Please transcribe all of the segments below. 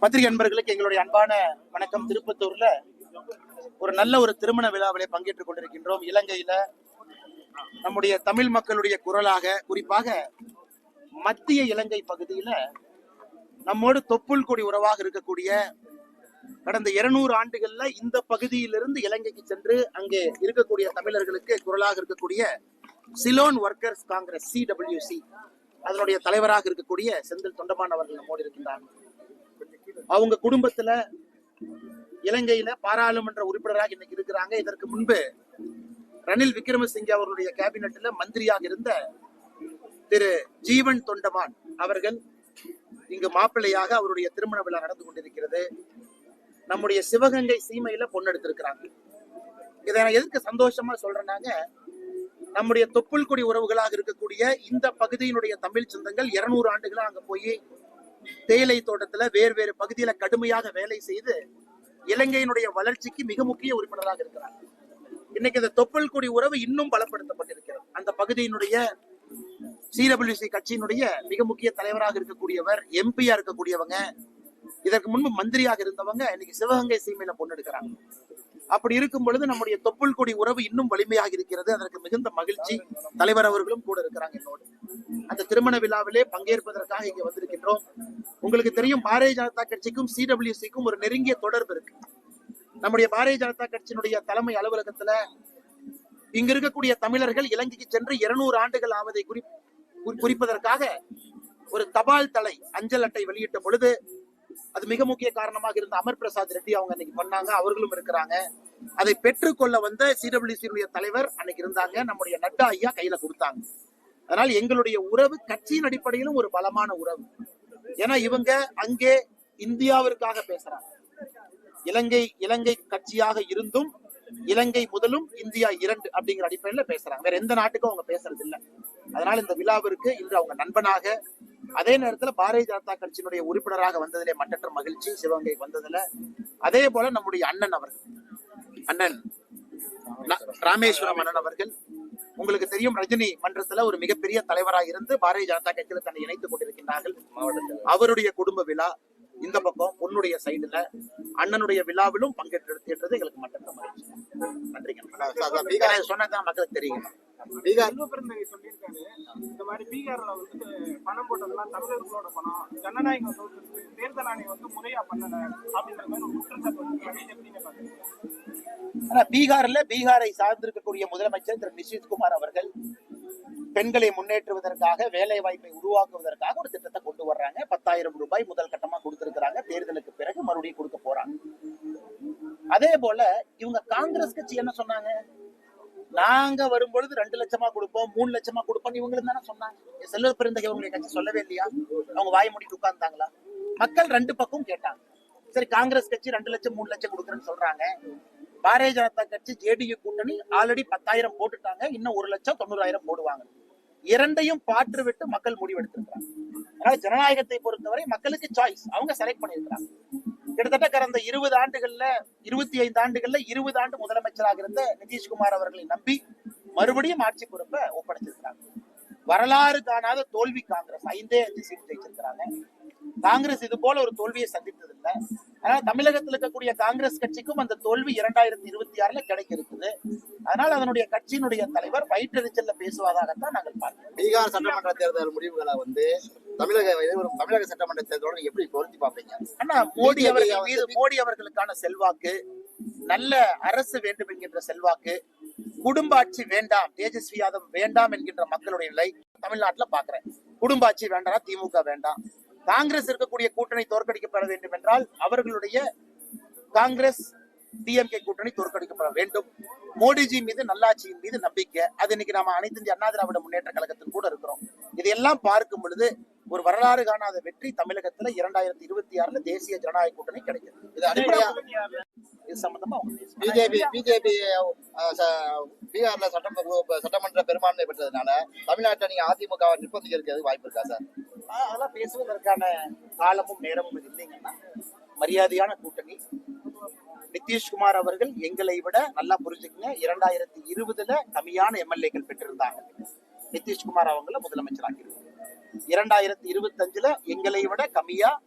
பத்திரிகை அன்பர்களுக்கு எங்களுடைய அன்பான வணக்கம். திருப்பத்தூர்ல ஒரு நல்ல ஒரு திருமண விழாவிலே பங்கேற்றுக் கொண்டிருக்கின்றோம். இலங்கையில நம்முடைய தமிழ் மக்களுடைய குரலாக குறிப்பாக மத்திய இலங்கை பகுதியில நம்மோடு தொப்புள் கொடி உறவாக இருக்கக்கூடிய கடந்த இருநூறு ஆண்டுகள்ல இந்த பகுதியிலிருந்து இலங்கைக்கு சென்று அங்கே இருக்கக்கூடிய தமிழர்களுக்கு குரலாக இருக்கக்கூடிய சிலோன் ஒர்க்கர்ஸ் காங்கிரஸ் சிடபிள்யூசி அதனுடைய தலைவராக இருக்கக்கூடிய செந்தில் தொண்டமான் அவர்கள் நம்மோடு இருக்கின்றார். அவங்க குடும்பத்துல இலங்கையில பாராளுமன்ற உறுப்பினராக இன்னைக்கு இருக்கிறாங்க. இதற்கு முன்பு ரணில் விக்ரமசிங்கே அவர்களுடைய கேபினெட்ல மந்திரியாக இருந்த திரு ஜீவன் தொண்டமான் அவர்கள் இங்கு மாப்பிள்ளையாக அவருடைய திருமண விழா நடந்து கொண்டிருக்கிறது. நம்முடைய சிவகங்கை சீமையில பொண்ணு எடுத்திருக்கிறாங்க. இதை நான் எதுக்கு சந்தோஷமா சொல்றேன்னாங்க? நம்முடைய தொப்புள் கொடி உறவுகளாக இருக்கக்கூடிய இந்த பகுதியினுடைய தமிழ் சொந்தங்கள் இருநூறு ஆண்டுகளா அங்க போய் தேயிலை தோட்டத்துல வேறு வேறு பகுதியில கடுமையாக வேலை செய்து இலங்கையினுடைய வளர்ச்சிக்கு மிக முக்கிய உறுப்பினராக இருக்கிறார் இன்னைக்கு இந்த தொப்புள் கொடி உறவு இன்னும் பலப்படுத்தப்பட்டிருக்கிறது. அந்த பகுதியினுடைய சிடபிள்யூசி கட்சியினுடைய மிக முக்கிய தலைவராக இருக்கக்கூடியவர் எம்பியா இருக்கக்கூடியவங்க இதற்கு முன்பு மந்திரியாக இருந்தவங்க இன்னைக்கு சிவகங்கை சீமையில பொண்ணு எடுக்கிறாங்க அப்படி இருக்கும் பொழுது நம்முடைய தொப்புள் கொடி உறவு இன்னும் வலிமையாக இருக்கிறது. அதற்கு மிகுந்த மகிழ்ச்சி. தலைவர் அவர்களும் கூட இருக்கிறாங்க என்னோடு. அந்த திருமண விழாவிலே பங்கேற்பதற்காக இங்க வந்திருக்கின்றோம். உங்களுக்கு தெரியும் பாரதிய ஜனதா கட்சிக்கும் சிடபிள்யூசிக்கும் ஒரு நெருங்கிய தொடர்பு இருக்கு. நம்முடைய பாரதிய ஜனதா கட்சியினுடைய தலைமை அலுவலகத்துல இங்க இருக்கக்கூடிய தமிழர்கள் இலங்கைக்கு சென்று இருநூறு ஆண்டுகள் ஆவதை குறி குறி- குறிப்பதற்காக ஒரு தபால் தலை அஞ்சல் அட்டை வெளியிட்ட பொழுது அது மிக முக்கிய காரணமாக இருந்த அமர் பிரசாத் ரெட்டி அவங்க அன்னைக்கு பண்ணாங்க. அவர்களும் இருக்கிறாங்க. அதை பெற்றுக்கொள்ள வந்த சிடபிள்யூசியுடைய தலைவர் அன்னைக்கு இருந்தாங்க. நம்முடைய நட்டா ஐயா கையில கொடுத்தாங்க. அதனால் எங்களுடைய உறவு கட்சியின் அடிப்படையிலும் ஒரு பலமான உறவு. ஏன்னா இவங்க அங்கே இந்தியாவிற்காக பேசுறாங்க. இலங்கை இலங்கை கட்சியாக இருந்தும் இலங்கை முதலும் இந்தியா இரண்டு அப்படிங்கிற அடிப்படையில பேசுறாங்க. வேற எந்த நாட்டுக்கும் அவங்க பேசுறது இல்லை அதனால இந்த விழாவிற்கு இன்று அவங்க நண்பனாக அதே நேரத்துல பாரதிய ஜனதா கட்சியினுடைய உறுப்பினராக வந்ததிலே மட்டற்ற மகிழ்ச்சி சிவகங்கை வந்ததுல. அதே போல நம்முடைய அண்ணன் அவர்கள். அண்ணன் ராமேஸ்வரம் அண்ணன் அவர்கள். உங்களுக்கு தெரியும் ரஜினி மன்றத்துல ஒரு மிகப்பெரிய தலைவராக இருந்து பாரதிய ஜனதா கட்சியில தன்னை இணைத்துக் கொண்டிருக்கின்றார்கள். அவருடைய குடும்ப விழா இந்த பக்கம் பொண்ணுடைய சைடுல அண்ணனுடைய விழாவிலும் பங்கேற்றது எங்களுக்கு மட்டற்ற மகிழ்ச்சி. நன்றிங்க. பீகார் சொன்னதான் மக்களுக்கு தெரியும். பீகார் சொல்லியிருக்காரு. இந்த மாதிரி பீகார்ல வந்துட்டு பணம் போட்டதெல்லாம் தமிழர்களோட பணம். ஜனநாயகம் தேர்தல் ஆணையம் வந்து முறையா பண்ணல அப்படின்ற மாதிரி குற்றச்சாட்டு வந்து பீகார்ல பீகாரை சார்ந்திருக்கக்கூடிய முதலமைச்சர் திரு நிஷித்குமார் அவர்கள் பெண்களை முன்னேற்றுவதற்காக வேலை வாய்ப்பை உருவாக்குவதற்காக ஒரு திட்டத்தை கொண்டு வர்றாங்க. பத்தாயிரம் ரூபாய் முதல் கட்டமா கொடுத்திருக்கிறாங்க. தேர்தலுக்கு பிறகு மறுபடியும் கொடுக்க போறாங்க. அதே போல இவங்க காங்கிரஸ் கட்சி என்ன சொன்னாங்க? நாங்க வரும்பொழுது ரெண்டு லட்சமா கொடுப்போம் மூணு லட்சமா கொடுப்போம் இவங்களும் தானே சொன்னாங்க. என் செல்வ அவங்களுடைய கட்சி சொல்லவே இல்லையா? அவங்க வாய் மூடிட்டு உட்கார்ந்தாங்களா மக்கள் ரெண்டு பக்கம் கேட்டாங்க. சரி காங்கிரஸ் கட்சி ரெண்டு லட்சம் மூணு லட்சம் கொடுக்குறேன்னு சொல்றாங்க. பாரதிய ஜனதா கட்சி ஜேடியு கூட்டணி ஆல்ரெடி பத்தாயிரம் போட்டுட்டாங்க. இன்னும் ஒரு லட்சம் தொண்ணூறாயிரம் போடுவாங்க. இரண்டையும் பாற்று விட்டு மக்கள் முடிவெடுத்திருக்கிறாங்க. அதனால ஜனநாயகத்தை பொறுத்தவரை மக்களுக்கு சாய்ஸ் அவங்க செலக்ட் பண்ணியிருக்கிறாங்க. கிட்டத்தட்ட கடந்த இருபது ஆண்டுகள்ல இருபத்தி ஐந்து ஆண்டுகள்ல இருபது ஆண்டு முதலமைச்சராக இருந்த நிதிஷ்குமார் அவர்களை நம்பி மறுபடியும் ஆட்சி பொறுப்பை ஒப்படைச்சிருக்கிறாங்க. வரலாறு காணாத தோல்வி காங்கிரஸ் ஐந்தே அஞ்சு சீட் ஜெயிச்சிருக்கிறாங்க. காங்கிரஸ் இது போல ஒரு தோல்வியை சந்தித்தது இல்ல அதனால தமிழகத்தில் இருக்கக்கூடிய காங்கிரஸ் கட்சிக்கும் அந்த தோல்வி இரண்டாயிரத்தி இருபத்தி ஆறுல கிடைக்க இருக்குது. அதனால அதனுடைய கட்சியினுடைய தலைவர் வயிற்றெரிச்சல்ல பேசுவதாகத்தான் நாங்கள் பார்க்கிறோம். பீகார் சட்டமன்ற தேர்தல் முடிவுகளை வந்து தமிழக தமிழக சட்டமன்ற தேர்தலோட எப்படி பொருத்தி பார்ப்பீங்க? ஆனா மோடி அவர்கள் மீது மோடி அவர்களுக்கான செல்வாக்கு நல்ல அரசு வேண்டும் என்கின்ற செல்வாக்கு குடும்ப ஆட்சி வேண்டாம் தேஜஸ்வி யாதவ் வேண்டாம் என்கின்ற மக்களுடைய நிலை தமிழ்நாட்டுல பாக்குறேன் குடும்ப ஆட்சி வேண்டாம் திமுக வேண்டாம். காங்கிரஸ் இருக்கக்கூடிய கூட்டணி தோற்கடிக்கப்பட வேண்டும் என்றால் அவர்களுடைய காங்கிரஸ் டிஎம்கே கூட்டணி தோற்கடிக்கப்பட வேண்டும். மோடிஜி மீது நல்லாட்சியின் மீது நம்பிக்கை. அது இன்னைக்கு நாம அனைத்து இந்திய அண்ணா திராவிட முன்னேற்ற கழகத்தில் கூட இருக்கிறோம். இதையெல்லாம் பார்க்கும் பொழுது ஒரு வரலாறு காணாத வெற்றி தமிழகத்துல இரண்டாயிரத்தி இருபத்தி ஆறுல தேசிய ஜனநாயக கூட்டணி கிடைக்கும் இது அடிப்படையா? இது சம்பந்தமா பிஜேபி பிஜேபி பீகார்ல சட்டம் சட்டமன்ற பெரும்பான்மை பெற்றதுனால தமிழ்நாட்டில் நீங்க அதிமுக நிர்பந்திக்கிறதுக்கு வாய்ப்பு இருக்கா சார்? அதெல்லாம் பேசுவதற்கான காலமும் நேரமும் இல்லைங்கன்னா மரியாதையான கூட்டணி. நிதிஷ்குமார் அவர்கள் எங்களை விட நல்லா புரிஞ்சுக்கங்க. இரண்டாயிரத்தி இருபதுல கம்மியான எம்எல்ஏக்கள் பெற்றிருந்தாங்க. நிதிஷ்குமார் அவங்கள முதலமைச்சர் இரண்டாயிரத்தி இருபத்தஞ்சுல எங்களை விட கம்மியா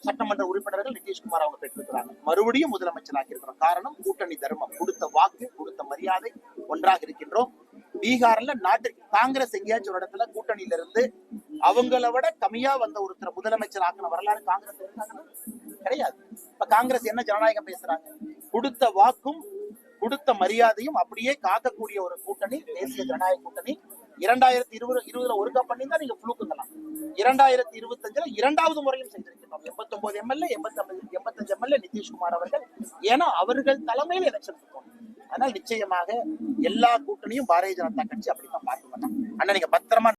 சட்டமன்ற உறுப்பினர்கள் நிதிஷ்குமார் அவங்க பெற்றிருக்கிறாங்க. மறுபடியும் முதலமைச்சராக இருக்கிறோம். காரணம் கூட்டணி தர்மம். கொடுத்த வாக்கு கொடுத்த மரியாதை ஒன்றாக இருக்கின்றோம். பீகார்ல நாட்டு காங்கிரஸ் எங்கேயாச்சும் ஒரு இடத்துல கூட்டணியில இருந்து அவங்கள விட கம்மியா வந்த ஒருத்தர் முதலமைச்சர் ஆக்கின வரலாறு காங்கிரஸ் கிடையாது. இப்ப காங்கிரஸ் என்ன ஜனநாயகம் பேசுறாங்க? கொடுத்த வாக்கும் கொடுத்த மரியாதையும் அப்படியே காக்கக்கூடிய ஒரு கூட்டணி தேசிய ஜனநாயக கூட்டணி. இரண்டாயிரத்தி இருபது இருபதுல ஒருக்கா பண்ணியிருந்தா நீங்க புழுக்குங்கலாம். இரண்டாயிரத்தி இருபத்தஞ்சுல இரண்டாவது முறையும் செஞ்சிருக்கிறோம் எண்பத்தி ஒன்பது எம்எல்ஏ எண்பத்தொன்பது எண்பத்தஞ்சு எம்எல்ஏ நிதிஷ்குமார் அவர்கள். ஏன்னா அவர்கள் தலைமையில் எலெக்ஷன் போகணும் அதனால் நிச்சயமாக எல்லா கூட்டணியும் பாரதிய ஜனதா கட்சி அப்படித்தான் பார்க்க மாட்டாங்க. அண்ணா நீங்க பத்திரமா